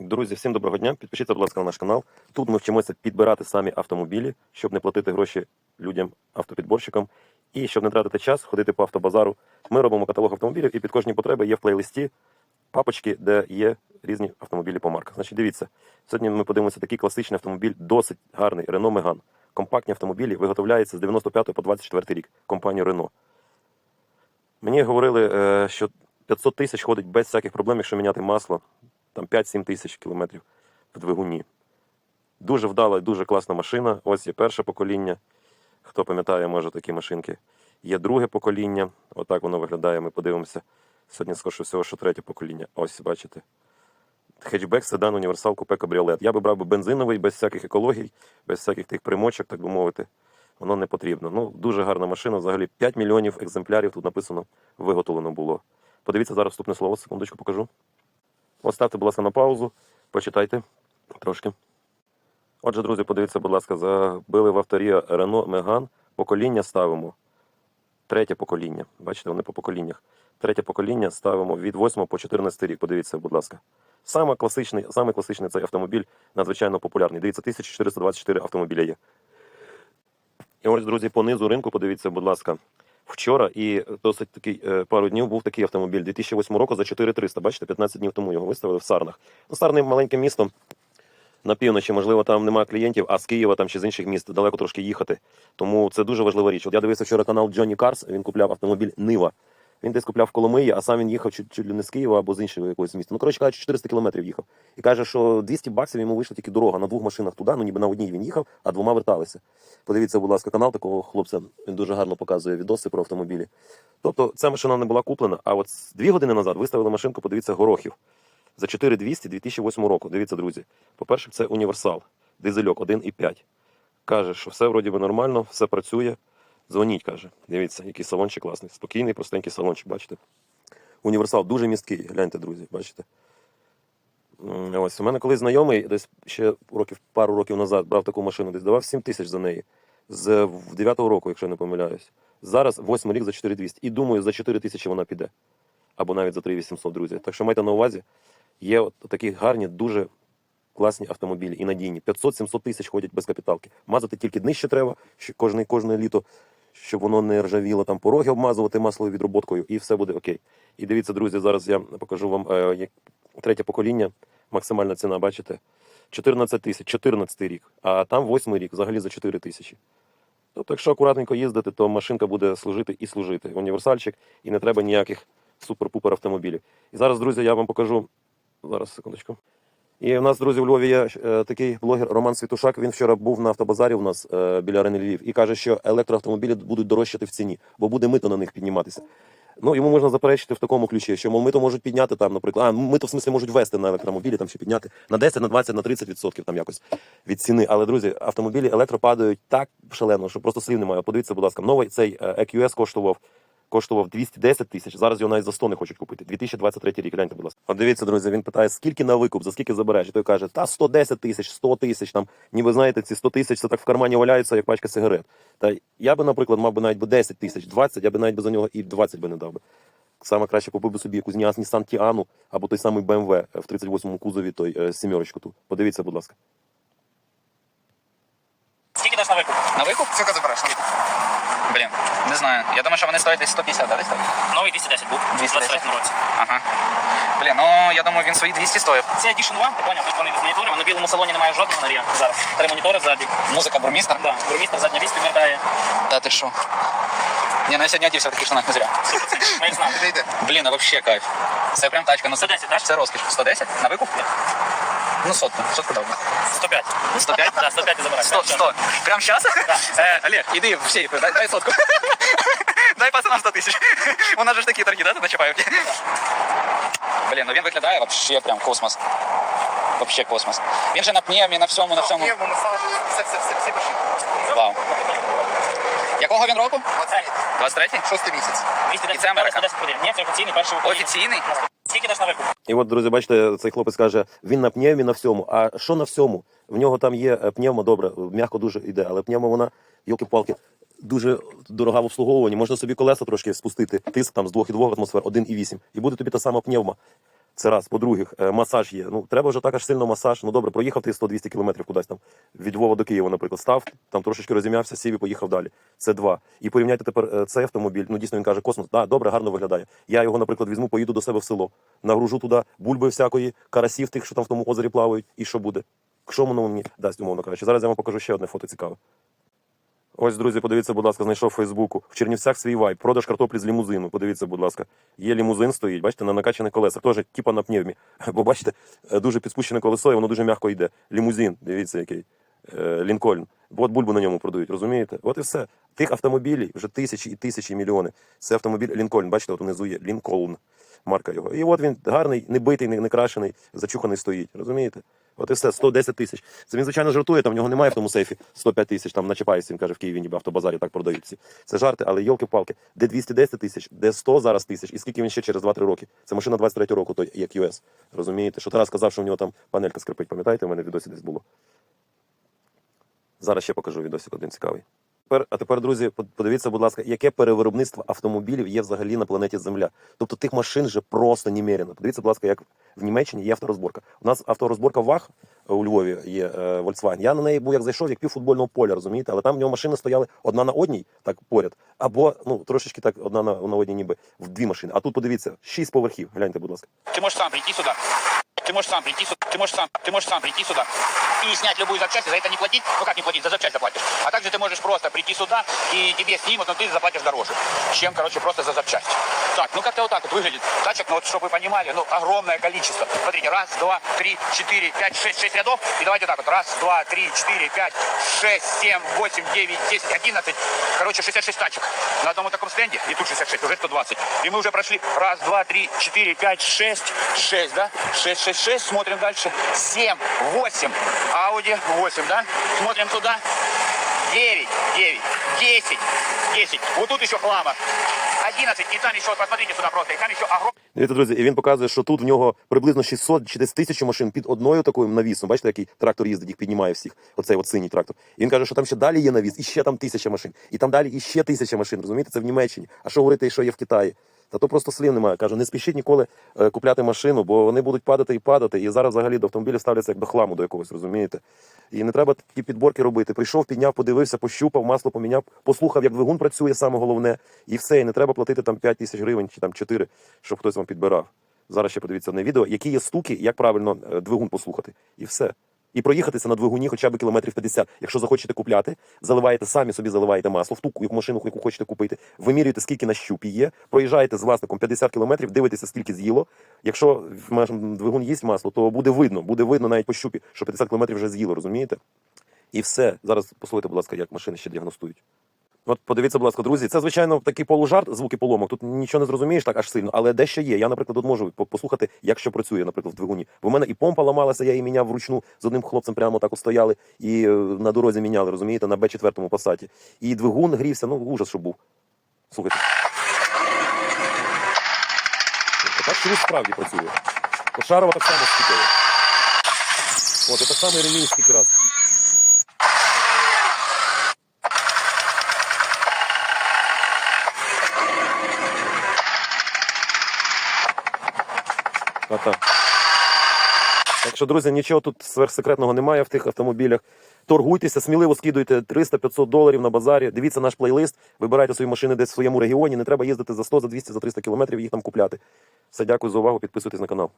Друзі, всім доброго дня. Підпишіться, будь ласка, на наш канал. Тут ми вчимося підбирати самі автомобілі, щоб не платити гроші людям, автопідборщикам. І щоб не тратити час, ходити по автобазару. Ми робимо каталог автомобілів, і під кожні потреби є в плейлисті папочки, де є різні автомобілі по марках. Значить, дивіться, сьогодні ми подивимося такий класичний автомобіль, досить гарний Renault Megane. Компактні автомобілі виготовляються з 95 по 24 рік компанію Renault. Мені говорили, е, що 500 тисяч ходить без всяких проблем, якщо міняти масло, там 5-7 тисяч кілометрів в двигуні. Дуже вдала і дуже класна машина. Ось є перше покоління. Хто пам'ятає, може такі машинки. Є друге покоління. Отак воно виглядає. Ми подивимося. Сьогодні, скоріше всього, що третє покоління. Ось, бачите. Хетчбек, седан, універсал, купе, кабріолет. Я би брав би бензиновий, без всяких екологій, без всяких тих примочок, так би мовити. Воно не потрібно. Ну, дуже гарна машина. Взагалі 5 мільйонів екземплярів тут написано, виготовлено було. Подивіться зараз вступне слово, секундочку покажу. Ось ставте, будь ласка, на паузу, почитайте трошки. Отже, друзі, подивіться, будь ласка, забили в авторі Renault Megane. Покоління ставимо. Третє покоління. Бачите, вони по поколіннях. Третє покоління ставимо від 8 по 14 рік. Подивіться, будь ласка. Саме класичний, саме класичний цей автомобіль надзвичайно популярний. Дивіться, 1424 автомобіля є. І ось, друзі, по низу ринку, подивіться, будь ласка. Вчора і досить такий е, пару днів був такий автомобіль 2008 року за 4300. Бачите, 15 днів тому його виставили в Сарнах. Ну, Сарни маленьке місто на півночі, можливо, там немає клієнтів, а з Києва там чи з інших міст далеко трошки їхати. Тому це дуже важлива річ. От я дивився вчора канал Джонні Карс, він купляв автомобіль Нива. Він десь купляв в Коломиї, а сам він їхав чуть, чуть не з Києва або з іншого якогось міста. Ну, коротше кажучи, 400 кілометрів їхав. І каже, що 200 баксів йому вийшла тільки дорога на двох машинах туди, ну ніби на одній він їхав, а двома верталися. Подивіться, будь ласка, канал такого хлопця. Він дуже гарно показує відоси про автомобілі. Тобто ця машина не була куплена, а от дві години назад виставили машинку, подивіться, горохів. За 4200 2008 року. Дивіться, друзі. По-перше, це універсал, дизельок 1,5. Каже, що все вроді би нормально, все працює. Дзвоніть, каже. Дивіться, який салончик класний. Спокійний, простенький салончик, бачите? Універсал дуже місткий, гляньте, друзі, бачите. Ось у мене колись знайомий, десь ще років, пару років назад брав таку машину, десь давав 7 тисяч за неї. З 9-го року, якщо я не помиляюсь. Зараз 8 рік за 4200. І думаю, за 4 тисячі вона піде. Або навіть за 3800, друзі. Так що майте на увазі, є от такі гарні, дуже класні автомобілі і надійні. 500-700 тисяч ходять без капіталки. Мазати тільки днище треба, що кожне, кожне літо, щоб воно не ржавіло, там пороги обмазувати масловою відроботкою, і все буде окей. І дивіться, друзі, зараз я покажу вам е, третє покоління, максимальна ціна, бачите? 14 тисяч, 14 рік, а там 8 рік, взагалі за 4 тисячі. Тобто, якщо акуратненько їздити, то машинка буде служити і служити. Універсальчик, і не треба ніяких супер-пупер автомобілів. І зараз, друзі, я вам покажу. Зараз, секундочку. І в нас, друзі, в Львові є е, такий блогер Роман Світушак. Він вчора був на автобазарі у нас е, біля арени Львів і каже, що електроавтомобілі будуть дорожчати в ціні, бо буде мито на них підніматися. Ну, йому можна заперечити в такому ключі, що мов, мито можуть підняти там, наприклад, а мито в смислі можуть вести на електромобілі, там ще підняти на 10, на 20, на 30 відсотків там якось від ціни. Але друзі, автомобілі електро падають так шалено, що просто слів немає. Подивіться, будь ласка, новий цей е, EQS коштував. Коштував 210 тисяч. Зараз його навіть за 100 не хочуть купити. 2023 рік. Гляньте, будь ласка. От дивіться, друзі. Він питає, скільки на викуп, за скільки забереш? І той каже, та 110 тисяч, 100 тисяч. Там, ніби знаєте, ці 100 тисяч це так в кармані валяються, як пачка сигарет. Та я би, наприклад, мав би навіть би 10 тисяч, 20, я би навіть би за нього і 20 би не дав би. Саме краще купив би собі якусь Ніас Nissan Тіану або той самий BMW в 38-му кузові, той е, сімерочку ту. Подивіться, будь ласка. Скільки даш на викуп? На викуп? Скільки забереш? Блін, не знаю. Я думаю, що вони стоять десь 150, да, десь так? Новий 210 був у 210. 23 році. Ага. Блін, ну я думаю, він свої 200 стоїв. Це Edition 2, ти поняв, тут вони з моніторами. На білому салоні немає жодного нарія зараз. Три монітори ззаді. Музика бурмістр? Да, бурмістр, задня вісь підвертає. Та ти що? Ні, ну я сьогодні одівся в таких штанах не зря. Ми їх знаємо. Блін, а вообще кайф. Це прям тачка. Ну, це, 110, так? це розкіш. 110? На викуп? Ну, сотку. Сотку дав. би. 105. 105? Да, 105 ти забираєш. 100, 100. Прям сейчас? Э, Олег, иди в сейф, дай, дай сотку. дай пацанам 100 тисяч. У нас же ж такі торги, да, на Чапаївці? Блін, ну він виглядає вообще прям космос. Вообще космос. Він же на пневмі, на всьому, на всьому. все, все, все, всі пишіть. Вау. Якого він року? 23-й? Шостий місяць. 210 І це Америка? 110 годин. Ні, це офіційний перший в Україні. Офіційний? Скільки даш на викуп? І от, друзі, бачите, цей хлопець каже, він на пневмі на всьому. А що на всьому? В нього там є пневма, добре, м'яко дуже йде, але пневмо вона, йолки-палки, дуже дорога в обслуговуванні. Можна собі колеса трошки спустити, тиск там з 2,2 атмосфер, 1,8. І буде тобі та сама пневма. Це раз. По-друге, е, масаж є. Ну, треба вже так аж сильно масаж. Ну добре, проїхав ти 100-200 кілометрів кудись там. Від Львова до Києва, наприклад, став, там трошечки розім'явся, сів і поїхав далі. Це два. І порівняйте тепер е, цей автомобіль. Ну, дійсно, він каже, космос, да, добре, гарно виглядає. Я його, наприклад, візьму, поїду до себе в село, нагружу туди бульби всякої, карасів тих, що там в тому озері плавають, і що буде? Що воно мені дасть, умовно кажучи. Зараз я вам покажу ще одне фото цікаве. Ось, друзі, подивіться, будь ласка, знайшов Фейсбуку. В Чернівцях свій вайб. Продаж картоплі з лімузину. Подивіться, будь ласка. Є лімузин стоїть, бачите, на накачаних колесах. Теж типа на пневмі. Бо бачите, е, дуже підспущене колесо, і воно дуже м'яко йде. Лімузин, дивіться, який. Е, Лінкольн. От бульбу на ньому продають, розумієте? От і все. Тих автомобілів вже тисячі і тисячі мільйони. Це автомобіль Лінкольн. Бачите, от внизу є Лінкольн. Марка його. І от він гарний, не битий, не, не крашений, зачуханий стоїть. Розумієте? От і все, 110 тисяч. Це він, звичайно, жартує, там в нього немає в тому сейфі 105 тисяч, там на Чапаївці, він каже, в Києві ніби автобазарі так продають всі. Це жарти, але йолки-палки. Де 210 тисяч, де 100 зараз тисяч, і скільки він ще через 2-3 роки. Це машина 23 року, той як US. Розумієте? Що Тарас сказав, що в нього там панелька скрипить, пам'ятаєте, у мене відосі десь було. Зараз ще покажу відосик один цікавий. Тепер, а тепер, друзі, подивіться, будь ласка, яке перевиробництво автомобілів є взагалі на планеті Земля. Тобто тих машин вже просто немерено. Подивіться, будь ласка, як в Німеччині є авторозборка. У нас авторозборка ВАГ е, у Львові є е, Volkswagen. Я на неї був як зайшов, як пів футбольного поля, розумієте? Але там в нього машини стояли одна на одній, так поряд, або ну трошечки так одна на, на одній, ніби в дві машини. А тут подивіться, шість поверхів. Гляньте, будь ласка. Ты можешь сам прийти сюда. Ты можешь сам прийти сюда. Ты можешь сам, ты можешь сам прийти сюда и снять любую запчасть, и за это не платить. Ну как не платить, за запчасть заплатишь. А также ты можешь просто прийти сюда, и тебе снимут, но ты заплатишь дороже, чем, короче, просто за запчасть. Так, ну как-то вот так вот выглядит. Тачек, ну вот, чтобы вы понимали, ну, огромное количество. Смотрите, раз, два, три, четыре, пять, шесть, шесть рядов. И давайте так вот, раз, два, три, четыре, пять, шесть, семь, восемь, девять, десять, одиннадцать. Короче, 66 тачек на одном вот таком стенде, и тут 66, уже 120. И мы уже прошли раз, два, три, четыре, пять, шесть, шесть, да? Шесть, шесть, шесть, смотрим дальше. Семь, восемь, Ауди, восемь, да? Смотрим туда. Девять, девять, десять, десять. Вот тут еще хлама. Одиннадцать, и там еще, посмотрите сюда просто, и там еще огромное Дивіться, друзі, і він показує, що тут в нього приблизно 600 чи десь тисячу машин під одною такою навісом. Бачите, який трактор їздить, їх піднімає всіх. Оцей от синій трактор. І він каже, що там ще далі є навіс, і ще там тисяча машин, і там далі і ще тисяча машин. Розумієте, це в Німеччині. А що говорити, що є в Китаї? Та то просто слів немає. Кажу, не спішіть ніколи е, купляти машину, бо вони будуть падати і падати. І зараз взагалі до автомобілів ставляться як до хламу до якогось, розумієте? І не треба такі підборки робити. Прийшов, підняв, подивився, пощупав, масло поміняв, послухав, як двигун працює, саме головне, і все. І не треба платити там 5 тисяч гривень чи там 4, щоб хтось вам підбирав. Зараз ще подивіться на відео, які є стуки, як правильно е, двигун послухати. І все. І проїхатися на двигуні хоча б кілометрів 50. Якщо захочете купляти, заливаєте самі собі заливаєте масло в ту машину, яку хочете купити, вимірюєте, скільки на щупі є, проїжджаєте з власником 50 кілометрів, дивитеся, скільки з'їло. Якщо в двигун їсть масло, то буде видно, буде видно навіть по щупі, що 50 кілометрів вже з'їло, розумієте? І все. Зараз послухайте, будь ласка, як машини ще діагностують. От подивіться, будь ласка, друзі, це звичайно такий полужарт, звуки поломок. Тут нічого не зрозумієш так аж сильно, але дещо є. Я, наприклад, тут можу послухати, як що працює, наприклад, в двигуні. Бо в мене і помпа ламалася, я її міняв вручну з одним хлопцем, прямо так от стояли і е, на дорозі міняли, розумієте, на Б4 пасаті. І двигун грівся, ну ужас, що був. Слухайте. Так що справді працює. Пошарова так само скільки. От, це саме ремінь скільки раз. Так. Так що, друзі, нічого тут сверхсекретного немає в тих автомобілях. Торгуйтеся, сміливо скидуйте 300-500 доларів на базарі. Дивіться наш плейлист, вибирайте свої машини десь в своєму регіоні. Не треба їздити за 100, за 200, за 300 кілометрів і їх там купляти. Все, дякую за увагу. Підписуйтесь на канал.